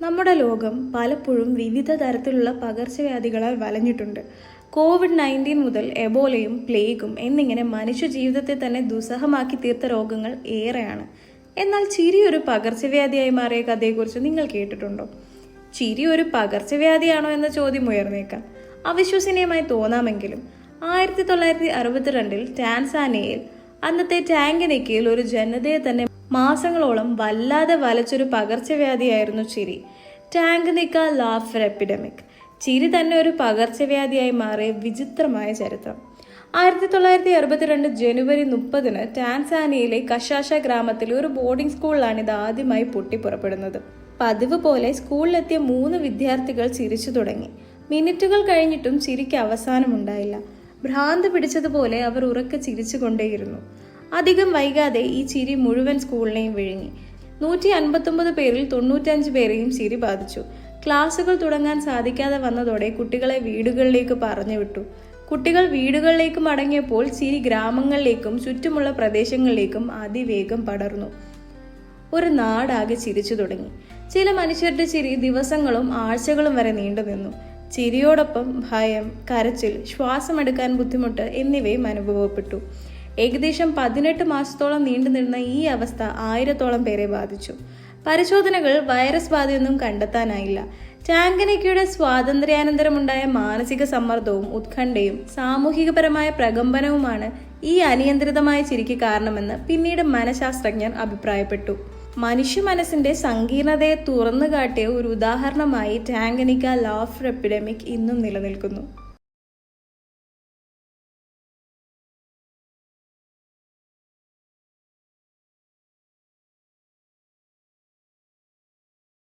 നമ്മുടെ ലോകം പലപ്പോഴും വിവിധ തരത്തിലുള്ള പകർച്ചവ്യാധികളാൽ വലഞ്ഞിട്ടുണ്ട്. കോവിഡ് നയന്റീൻ മുതൽ എബോലയും പ്ലേഗും എന്നിങ്ങനെ മനുഷ്യ ജീവിതത്തെ തന്നെ ദുസ്സഹമാക്കി തീർത്ത രോഗങ്ങൾ ഏറെയാണ്. എന്നാൽ ചിരി ഒരു പകർച്ചവ്യാധിയായി മാറിയ കഥയെക്കുറിച്ച് നിങ്ങൾ കേട്ടിട്ടുണ്ടോ? ചിരി ഒരു പകർച്ചവ്യാധിയാണോ എന്ന ചോദ്യം ഉയർന്നേക്കാം. അവിശ്വസനീയമായി തോന്നാമെങ്കിലും ആയിരത്തി തൊള്ളായിരത്തി അറുപത്തിരണ്ടിൽ ടാൻസാനിയയിൽ അന്നത്തെ ടാങ്കനിക്കയിൽ ഒരു ജനതയെ തന്നെ മാസങ്ങളോളം വല്ലാതെ വലച്ചൊരു പകർച്ചവ്യാധിയായിരുന്നു ചിരി. ടാങ്ക് നിക്ക ലാഫർ എപ്പിഡമിക് ചിരി തന്നെ ഒരു പകർച്ചവ്യാധിയായി മാറിയ വിചിത്രമായ ചരിത്രം. ആയിരത്തി തൊള്ളായിരത്തി അറുപത്തിരണ്ട് ജനുവരി മുപ്പതിന് ടാൻസാനിയയിലെ കഷാഷ ഗ്രാമത്തിലെ ഒരു ബോർഡിംഗ് സ്കൂളിലാണ് ഇത് ആദ്യമായി പൊട്ടിപ്പുറപ്പെടുന്നത്. പതിവ് പോലെ സ്കൂളിലെത്തിയ മൂന്ന് വിദ്യാർത്ഥികൾ ചിരിച്ചു തുടങ്ങി. മിനിറ്റുകൾ കഴിഞ്ഞിട്ടും ചിരിക്ക് അവസാനമുണ്ടായില്ല. ഭ്രാന്ത് പിടിച്ചതുപോലെ അവർ ഉറക്കെ ചിരിച്ചുകൊണ്ടേയിരുന്നു. അധികം വൈകാതെ ഈ ചിരി മുഴുവൻ സ്കൂളിനെയും വിഴുങ്ങി. നൂറ്റി അൻപത്തൊമ്പത് പേരിൽ തൊണ്ണൂറ്റഞ്ച് പേരെയും ചിരി ബാധിച്ചു. ക്ലാസുകൾ തുടങ്ങാൻ സാധിക്കാതെ വന്നതോടെ കുട്ടികളെ വീടുകളിലേക്ക് പറഞ്ഞു വിട്ടു. കുട്ടികൾ വീടുകളിലേക്ക് മടങ്ങിയപ്പോൾ ചിരി ഗ്രാമങ്ങളിലേക്കും ചുറ്റുമുള്ള പ്രദേശങ്ങളിലേക്കും അതിവേഗം പടർന്നു. ഒരു നാടാകെ ചിരിച്ചു തുടങ്ങി. ചില മനുഷ്യരുടെ ചിരി ദിവസങ്ങളും ആഴ്ചകളും വരെ നീണ്ടു നിന്നു. ചിരിയോടൊപ്പം ഭയം കരച്ചിൽ ശ്വാസമെടുക്കാൻ ബുദ്ധിമുട്ട് എന്നിവയും അനുഭവപ്പെട്ടു. ഏകദേശം പതിനെട്ട് മാസത്തോളം നീണ്ടുനിന്ന ഈ അവസ്ഥ ആയിരത്തോളം പേരെ ബാധിച്ചു. പരിശോധനകൾ വൈറസ് ബാധയൊന്നും കണ്ടെത്താനായില്ല. ചാങ്കനയ്ക്കയുടെ സ്വാതന്ത്ര്യാനന്തരമുണ്ടായ മാനസിക സമ്മർദ്ദവും ഉത്കണ്ഠയും സാമൂഹികപരമായ പ്രകമ്പനവുമാണ് ഈ അനിയന്ത്രിതമായ ചിരിക്ക് കാരണമെന്ന് പിന്നീട് മനഃശാസ്ത്രജ്ഞർ അഭിപ്രായപ്പെട്ടു. മനുഷ്യ മനസ്സിന്റെ സങ്കീർണതയെ തുറന്നു കാട്ടിയ ഒരു ഉദാഹരണമായി ടാങ്കനിക്ക ലാഫ് എപ്പിഡമിക് ഇന്നും നിലനിൽക്കുന്നു.